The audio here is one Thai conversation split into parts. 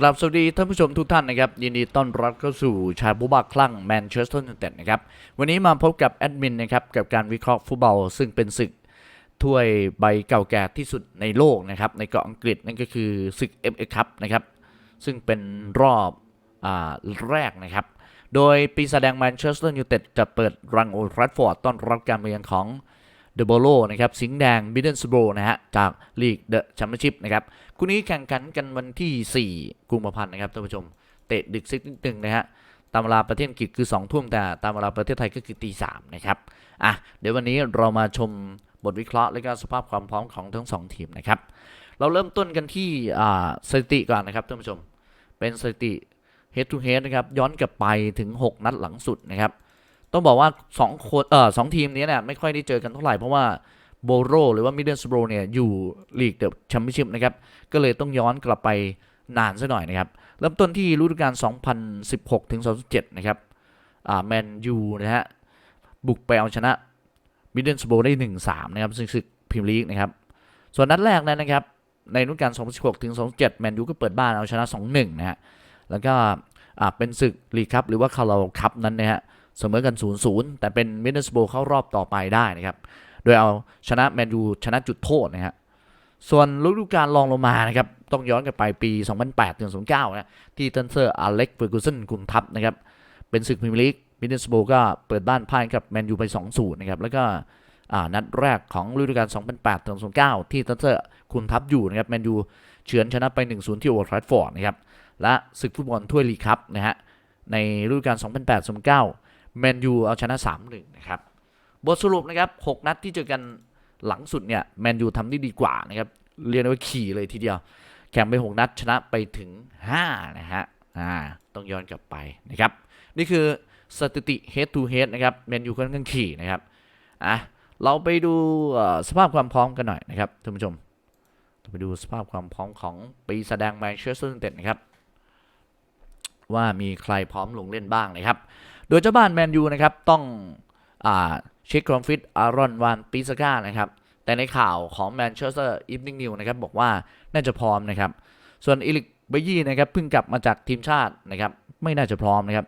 กลับสวัสดีท่านผู้ชมทุกท่านนะครับ ยินดีต้อนรับเข้าสู่ชายบุบักคลั่งแมนเชสเตอร์ยูไนเต็ดนะครับ วันนี้มาพบกับแอดมินนะครับ กับการวิเคราะห์ฟุตบอล ซึ่งเป็นศึกถ้วยใบเก่าแก่ที่สุดในโลกนะครับ ในเกาะอังกฤษนั่นก็คือศึก FA Cup นะครับ ซึ่งเป็นรอบอแรกนะครับ โดยปีศาจแดงแมนเชสเตอร์ยูไนเต็ดจะเปิดรังโอลด์แทรัฟฟอร์ดต้อนรับการมาเยือนของ เดอะโบโลนะครับสิงห์แดงบิดเดนสโบรนะฮะจากลีกเดอะแชมเปี้ยนชิพนะครับคู่นี้แข่งขันกันวันที่ 4 กุมภาพันธ์นะครับท่านผู้ชม เตะดึกสักนิดหนึ่งนะฮะตามเวลาประเทศอังกฤษคือ2ทุ่มแต่ตามเวลาประเทศไทยก็คือตีสามนะครับอะเดี๋ยววันนี้เรามาชมบทวิเคราะห์และก็สภาพความพร้อมของทั้งสองทีมนะครับเราเริ่มต้นกันที่สถิติก่อนนะครับท่านผู้ชม เป็นสถิติ head to head นะครับย้อนกลับไปถึง 6 นัดหลังสุดนะครับ ต้องบอกว่า2คนเอ่อสองทีมนี้เนี่ยไม่ค่อยได้เจอกันเท่าไหร่เพราะว่าโบโรหรือว่ามิดเดิลสโบรเนี่ยอยู่ลีกเดอะแชมเปี้ยนชิพนะครับ ก็เลยต้องย้อนกลับไปนานซะหน่อยนะครับ เริ่มต้นที่ฤดูกาล 2016 ถึง 2017 นะครับ อ่าแมนยูนะฮะ บุกไปเอาชนะมิดเดิลสโบรได้ 1-3 นะครับซึ่งศึกพรีเมียร์ลีกนะครับ ส่วนนัดแรกนั้นนะครับ ในฤดูกาล 2016 ถึง 2017 แมนยูก็เปิดบ้านเอาชนะ 2-1 นะฮะ แล้วก็อ่าเป็นศึกลีกคัพหรือว่าคาราคัพนั้นนะฮะ เสมอกัน 0-0 แต่เป็นมิดเดิลสโบเข้ารอบต่อไปได้นะครับ โดยเอาชนะแมนยูชนะจุดโทษนะฮะส่วนฤดูกาลรองลงมานะครับ ต้องย้อนกลับไปปี 2008ถึง2009 นะที่เทนเซอร์อเล็กเฟอร์กูสันคุมทัพนะครับ เป็นศึกพรีเมียร์ลีกมิดเดิลสโบก็เปิดบ้านพ่ายกับแมนยูไป 2-0 นะครับ แล้วก็นัดแรกของฤดูกาล 2008ถึง2009 ที่เทนเซอร์คุมทัพอยู่นะครับแมนยูเฉือนชนะไป 1-0 ที่โอลด์แทราฟฟอร์ดนะครับและศึกฟุตบอลถ้วยลีกคัพนะฮะในฤดูกาล 2008-2009 แมนยูเอาชนะ 3-1 นะครับ บทสรุปนะครับ 6 นัดที่เจอกันหลังสุดเนี่ยแมนยูทำได้ดีกว่านะครับ เรียกได้ว่าขี่เลยทีเดียว แข่งไป 6 นัดชนะไปถึง 5 นะฮะอ่าต้องย้อนกลับไปนะครับ นี่คือสถิติ head to head นะครับแมนยูค่อนข้างขี่นะครับอะเราไปดูสภาพความพร้อมกันหน่อยนะครับท่านผู้ชมไปดูสภาพความพร้อมของปีแสดงแมนเชสเตอร์ยูไนเต็ดนะครับ ว่ามีใครพร้อมลงเล่นบ้างนะครับ โดยเจ้าบ้านแมนยูนะครับต้องอเช็คความฟิตอารอนวานปิซก้านะครับแต่ในข่าวของแมนเชสเตอร์อีฟนิ่งนิวนะครับบอกว่าน่าจะพร้อมนะครับ ส่วนอิลิกเบยี่นะครับเพิ่งกลับมาจากทีมชาตินะครับไม่น่าจะพร้อมนะครับ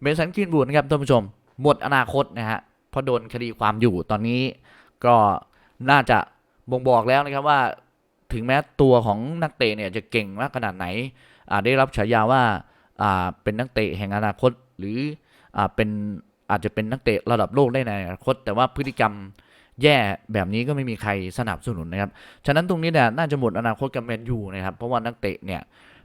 เมสันกินบูดนะครับท่านผู้ชมหมดอนาคตนะฮะเพราะโดนคดีความอยู่ตอนนี้ก็น่าจะบ่งบอกแล้วนะครับว่าถึงแม้ตัวของนักเตะเนี่ยจะเก่งมากขนาดไหนอ่าได้รับฉายาว่าเป็นนักเตะแห่งอนาคต หรือ เป็นอาจจะเป็นนักเตะระดับโลกได้ในอนาคต แต่ว่าพฤติกรรมแย่แบบนี้ก็ไม่มีใครสนับสนุนนะครับ ฉะนั้นตรงนี้เนี่ยน่าจะหมดอนาคตกับแมนยูนะครับ เพราะว่านักเตะเนี่ย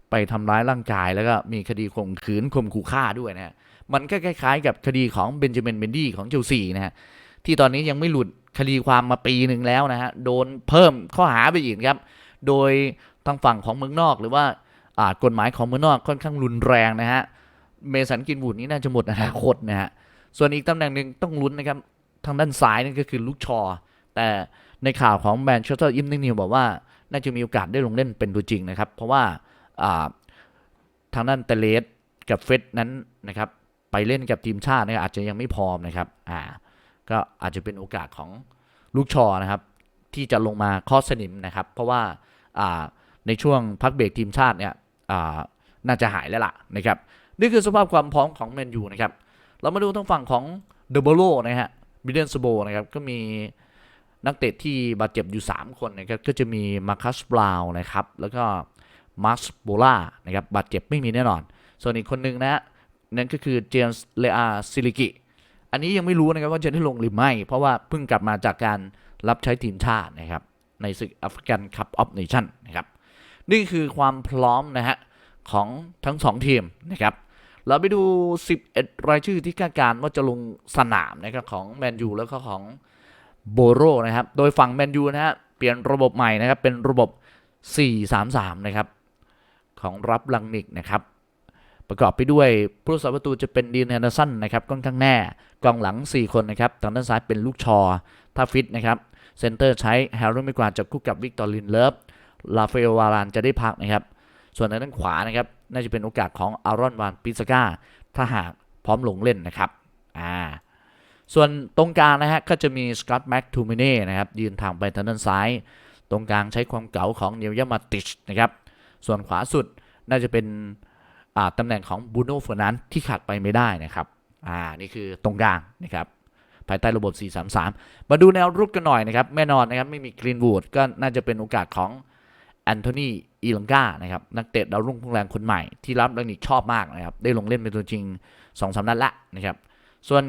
ไปทำร้ายร่างกายแล้วก็มีคดีข่มขืนข่มขู่ฆ่าด้วยนะฮะ มันก็คล้ายๆ กับคดีของเบนจามินเบนดี้ของเชลซีนะฮะ ที่ตอนนี้ยังไม่หลุดคดีความมาปีหนึ่งแล้วนะฮะ โดนเพิ่มข้อหาไปอีกครับ โดยทางฝั่งของเมืองนอกหรือว่าอ่ากฎหมายของเมืองนอกค่อนข้างรุนแรงนะฮะ เมสันกินบูดนี้น่าจะหมดอนาคตนะฮะ ส่วนอีกตำแหน่งหนึ่งต้องลุ้นนะครับ ทางด้านซ้ายนั่นก็คือลูกชอ แต่ในข่าวของแมนเชสเตอร์อิมนิวบอกว่า น่าจะมีโอกาสได้ลงเล่นเป็นตัวจริงนะครับ เพราะว่าทางด้านเตเลสกับเฟรดนั้นนะครับไปเล่นกับทีมชาติเนี่ยอาจจะยังไม่พร้อมนะครับอ่าก็อาจจะเป็นโอกาสของลูกชอนะครับ ที่จะลงมาข้อสนิมนะครับ เพราะว่าในช่วงพักเบรกทีมชาติเนี่ยน่าจะหายแล้วล่ะนะครับ นี่คือสภาพความพร้อมของแมนยูนะครับ เรามาดูทางฝั่งของเดอะโบโลนะฮะบิเดนสโบนะครับ ก็มีนักเตะที่บาดเจ็บอยู่ 3 คนนะครับ ก็จะมีมาคัสบราวน์นะครับ แล้วก็มาร์สโบล่านะครับ บาดเจ็บไม่มีแน่นอน ส่วนอีกคนหนึ่งนะฮะนั่นก็คือเจมส์เลอาซิลิกิ อันนี้ยังไม่รู้นะครับว่าจะได้ลงหรือไม่ เพราะว่าเพิ่งกลับมาจากการรับใช้ทีมชาตินะครับ ในศึกแอฟริกันคัพออฟเนชั่นนะครับ นี่คือความพร้อมนะฮะของทั้งสองทีมนะครับ เราไปดู 11 รายชื่อที่คาดการณ์ว่าจะลงสนามนะครับของแมนยูแล้วก็ของโบโรนะครับ โดยฝั่งแมนยูนะฮะเปลี่ยนระบบใหม่นะครับ เป็นระบบ 4-3-3 นะครับ ของรับลังนิกนะครับ ประกอบไปด้วยผู้รักษาประตูจะเป็นดีนแฮนเดอร์สันนะครับค่อนข้างแน่กองหลัง 4 คนนะครับทางด้านซ้ายเป็นลูกชอถ้าฟิตนะครับเซนเตอร์ใช้แฮร์รี่ไม่กวาจับคู่กับวิกตอร์ลินเลิฟลาเฟลวารานจะได้พักนะครับ ส่วนทางด้านขวานะครับ น่าจะเป็นโอกาสของอารอนวานปิซาก้าถ้าหากพร้อมลงเล่นนะครับอ่าส่วนตรงกลางนะฮะก็จะมีสกอตแม็กทูมิเน่นะครับยืนทางไปทางด้านซ้าย ตรงกลางใช้ความเก๋าของเนียวยามาติชนะครับส่วนขวาสุดน่าจะเป็นอ่าตำแหน่งของบูโน่เฟอร์นันที่ขาดไปไม่ได้นะครับอ่านี่คือตรงกลางนะครับภายใต้ระบบ 4-3-3 มาดูแนวรุกกันหน่อยนะครับแน่นอนนะครับไม่มีกรีนวูดก็น่าจะเป็นโอกาสของ แอนโทนีอีลังกานะครับนักเตะดาวรุ่งพุ่งแรงคนใหม่ที่รับลังนิกชอบมากนะครับได้ลงเล่นเป็นตัวจริง2อสนัดละนะครับส่วน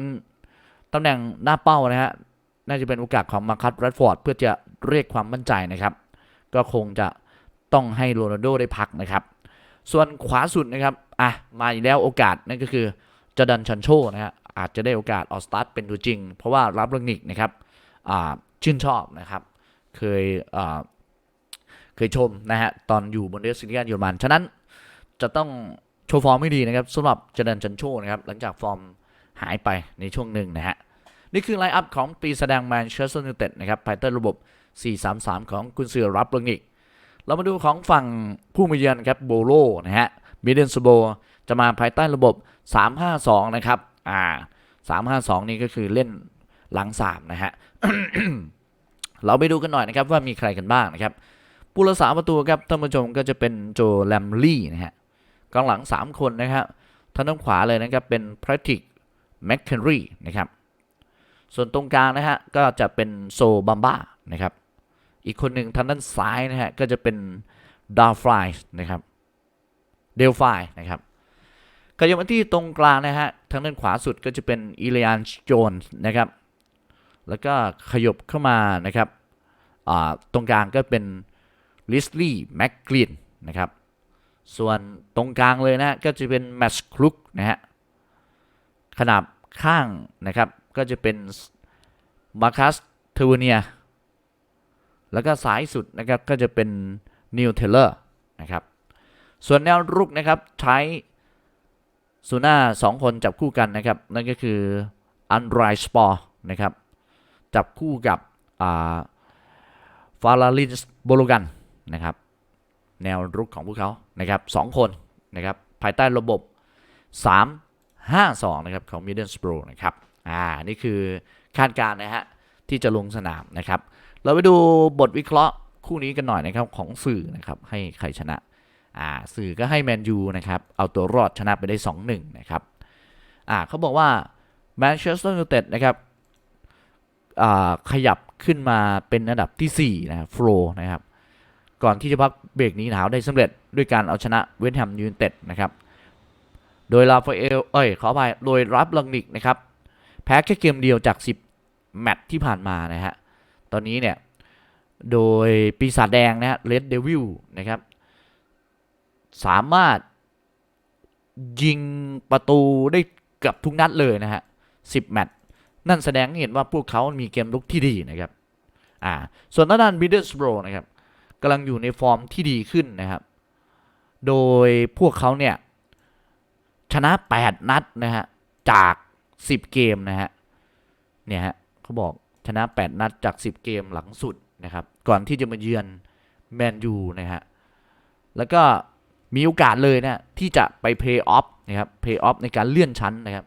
ตำแหน่งหน้าเป้านะฮะน่าจะเป็นโอกาสของมาคัสแรดฟอร์ดเพื่อจะเรียกความมั่นใจนะครับ ก็คงจะต้องให้โรนัลโดได้พักนะครับ ส่วนขวาสุดนะครับอะมาอีกแล้วโอกาสนั่นก็คือจดันชันโชนะฮะอาจจะได้โอกาสออกสตาร์ทเป็นตัวจริง เพราะว่ารับเรื่องนิกนะครับชื่นชอบนะครับ เคยอ เคยชมนะฮะ ตอนอยู่บนเดสซิลิกาเยอรมัน ฉะนั้นจะต้องโชว์ฟอร์มไม่ดีนะครับสำหรับเจอร์แดันชันโชนะครับ หลังจากฟอร์มหายไปในช่วงหนึ่งนะฮะ นี่คือไลน์อัพของปีแสดงแมนเชสเตอร์ยูไนเต็ดนะครับภายใต้ระบบ 4-3-3 ของกุนซือรับเรื่องนิกเรามาดูของฝั่งผู้มาเยือนครับโบโลนะฮะมิเดนสโบจะมาภายใต้ระบบ 352 นะครับอ่า352 นี่ก็คือเล่นหลัง3นะฮะเราไปดูกันหน่อยนะครับว่ามีใครกันบ้างนะครับ ผู้รักษาประตูครับท่านผู้ชมก็จะเป็นโจแลมลี่นะฮะกองหลัง 3 คนนะครับทางด้านขวาเลยนะครับเป็นพรติกแมคเคนรีนะครับส่วนตรงกลางนะฮะก็จะเป็นโซบัมบ้านะครับอีกคนหนึ่งทางด้านซ้ายนะฮะก็จะเป็นดาวฟลายนะครับเดลฟายนะครับขยับมาที่ตรงกลางนะฮะทางด้านขวาสุดก็จะเป็นอีเลียนโจนนะครับแล้วก็ขยบเข้ามานะครับตรงกลางก็เป็น ลิสลี่แม็กกลินนะครับ ส่วนตรงกลางเลยนะก็จะเป็นแมชคลุกนะฮะขนาบข้างนะครับก็จะเป็นมาคัสเทวเนียแล้วก็สายสุดนะครับก็จะเป็นนิวเทเลอร์นะครับ ส่วนแนวรุกนะครับใช้ซูน่าสองคนจับคู่กันนะครับ นั่นก็คืออันไรสปอร์นะครับ จับคู่กับฟาราลินส์โบโลกัน นะครับ แนวรุกของพวกเขานะครับสองคนนะครับภายใต้ระบบ 3 5 2 นะครับของ m i d d l e s b r o นะครับอ่านี่คือคาดการณ์นะฮะที่จะลงสนามนะครับ เราไปดูบทวิเคราะห์คู่นี้กันหน่อยนะครับของสื่อนะครับให้ใครชนะอ่าสื่อก็ให้แมนยูนะครับเอาตัวรอดชนะไปได้ 2-1 นะครับอ่าเขาบอกว่าแมนเชสเตอร์ยูไนเต็ดนะครับอ่าขยับขึ้นมาเป็นอันดับทีสี่4นะโฟลนะครับ ก่อนที่จะพักเบรกนี้หนาวได้สำเร็จด้วยการเอาชนะเวสต์แฮมยูไนเต็ดนะครับ โดยลาฟาเอล เอ้ยขออภัยโดยรับลังนิกนะครับ แพ้แค่เกมเดียวจาก 10 แมตช์ที่ผ่านมานะฮะ ตอนนี้เนี่ย โดยปีศาจแดงนะฮะเลดเดวิลนะครับ สามารถยิงประตูได้เกือบทุกนัดเลยนะฮะ 10 แมตช์นั่นแสดงให้เห็นว่าพวกเขามีเกมลุกที่ดีนะครับ อ่า ส่วนด้านบิดเดิลสโบรนะครับ กำลังอยู่ในฟอร์มที่ดีขึ้นนะครับ โดยพวกเขาเนี่ย ชนะ 8 นัดนะฮะจาก 10 เกมนะฮะเนี่ยฮะเขาบอกชนะ 8 นัดจาก 10 เกมหลังสุดนะครับ ก่อนที่จะมาเยือนแมนยูนะฮะแล้วก็มีโอกาสเลยนะที่จะไปเพลย์ออฟนะครับเพลย์ออฟในการเลื่อนชั้นนะครับ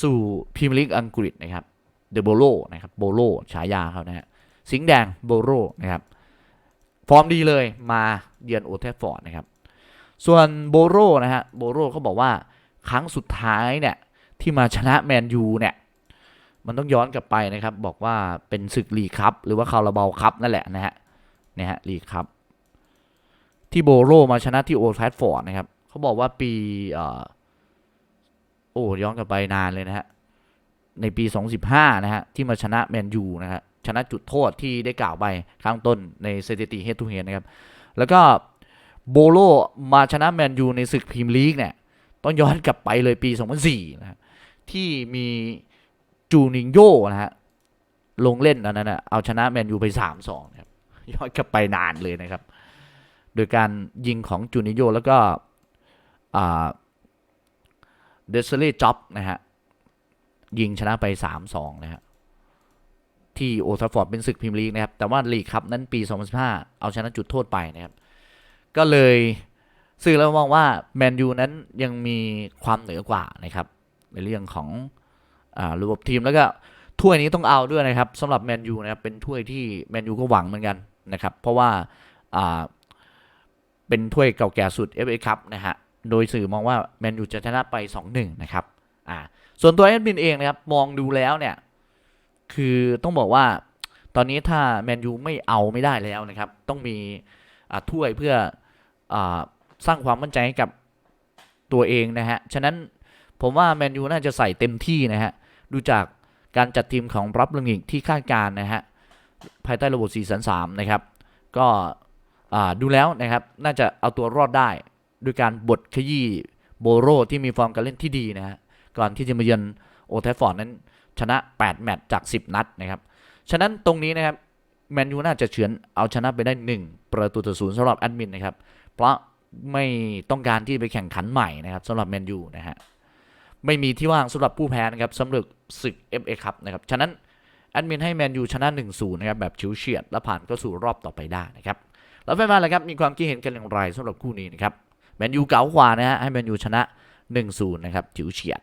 สู่พรีเมียร์ลีกอังกฤษนะครับเดอะโบโลนะครับโบโลฉายาเขานะฮะสิงห์แดงโบโลนะครับ ฟอร์มดีเลยมาเยือนโอเทฟฟอร์ดนะครับ ส่วนโบโรนะฮะโบโรเขาบอกว่าครั้งสุดท้ายเนี่ยที่มาชนะแมนยูเนี่ยมันต้องย้อนกลับไปนะครับ บอกว่าเป็นศึกลีครับหรือว่าคาราบาลครับนั่นแหละนะฮะเนี่ยฮะลีครับที่โบโรมาชนะที่โอทรฟฟอร์ดนะครับเขาบอกว่าปีเอ่อโอ้ย้อนกลับไปนานเลยนะฮะในปี 2015 นะฮะที่มาชนะแมนยูนะฮะ ชนะจุดโทษที่ได้กล่าวไปข้างต้นในสถิติเฮดทูเฮดนะครับ แล้วก็โบโลมาชนะแมนยูในศึกพรีเมียร์ลีกเนี่ยต้องย้อนกลับไปเลยปี 2004นะที่มีจูนิงโยนะฮะลงเล่นอันนั้นนะเอาชนะแมนยูไป 3-2นะครับย้อนกลับไปนานเลยนะครับ โดยการยิงของจูนิงโยแล้วก็เดซเล่จ็อบนะฮะยิงชนะไป 3-2 นะฮะ ที่โอทราฟอร์ดเป็นศึกพรีเมียร์ลีกนะครับ แต่ว่าลีกครับนั้นปี 2015 เอาชนะจุดโทษไปนะครับ ก็เลยสื่อเรามองว่าแมนยูนั้นยังมีความเหนือกว่านะครับ ในเรื่องของอระบบทีมแล้วก็ถ้วยนี้ต้องเอาด้วยนะครับสำหรับแมนยูนะครับเป็นถ้วยที่แมนยูก็หวังเหมือนกันนะครับ เพราะว่าเป็นถ้วยเก่าแก่สุด FA คัพนะฮะโดยสื่อมองว่าแมนยูจะชนะไป 2-1 นะครับอ่าส่วนตัวแอดมินเองนะครับมองดูแล้วเนี่ย คือต้องบอกว่าตอนนี้ถ้าแมนยูไม่เอาไม่ได้แล้วนะครับ ต้องมีถ้วยเพื่ออสร้างความมั่นใจให้กับตัวเองนะฮะ ฉะนั้นผมว่าแมนยูน่าจะใส่เต็มที่นะฮะ ดูจากการจัดทีมของรับเรื่องอีกที่คาดการณ์นะฮะ ภายใต้ระบบ4 3 3นะครับ ก็ดูแล้วนะครับ น่าจะเอาตัวรอดได้ด้วยการบดขยี้โบโรที่มีฟอร์มการเล่นที่ดีนะฮะ ก่อนที่จะมาเยือนโอเทฟฟอร์ดนั้น ชนะ 8 แมตช์จาก 10 นัดนะครับ ฉะนั้นตรงนี้นะครับแมนยูน่าจะเฉือนเอาชนะไปได้ 1 ประตูต่อศูนย์สำหรับแอดมินนะครับ เพราะไม่ต้องการที่ไปแข่งขันใหม่นะครับสำหรับแมนยูนะฮะไม่มีที่ว่างสำหรับผู้แพ้นะครับสำหรับศึก FA ครับนะครับฉะนั้นแอดมินให้แมนยูชนะ 1-0 นะครับ แบบชิวเฉียด และผ่านเข้าสู่รอบต่อไปได้นะครับ แล้วแฟนๆล่ะครับ มีความคิดเห็นกันอย่างไรสำหรับคู่นี้นะครับ แมนยูเก๋ากว่านะฮะให้แมนยูชนะ 1-0 นะครับชิวเฉียด